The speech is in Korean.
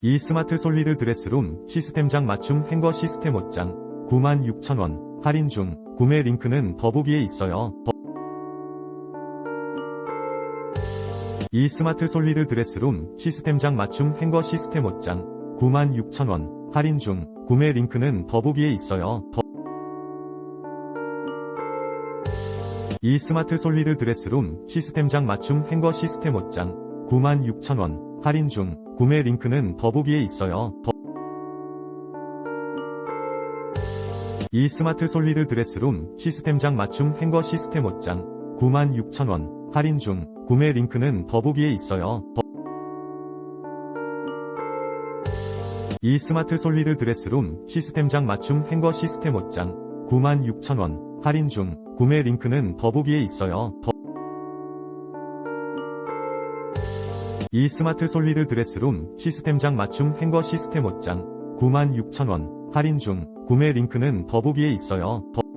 이 스마트 솔리드 드레스룸 시스템장 맞춤 행거 시스템 옷장 96,000원 할인 중 구매 링크는 더보기에 있어요. 더- 이 스마트 솔리드 드레스룸 시스템장 맞춤 행거 시스템 옷장 96,000원 할인 중 구매 링크는 더보기에 있어요. 더- 이 스마트 솔리드 드레스룸 시스템장 맞춤 행거 시스템 옷장 96,000원 할인 중 구매 링크는 더보기에 있어요. 더- 이 스마트 솔리드 드레스룸 시스템장 맞춤 행거 시스템 옷장 96,000원 할인 중 구매 링크는 더보기에 있어요. 더- 이 스마트 솔리드 드레스룸 시스템장 맞춤 행거 시스템 옷장 96,000원 할인 중 구매 링크는 더보기에 있어요. 더- 이 스마트 솔리드 드레스룸 시스템장 맞춤 행거 시스템 옷장 96,000원 할인 중 구매 링크는 더보기에 있어요. 더-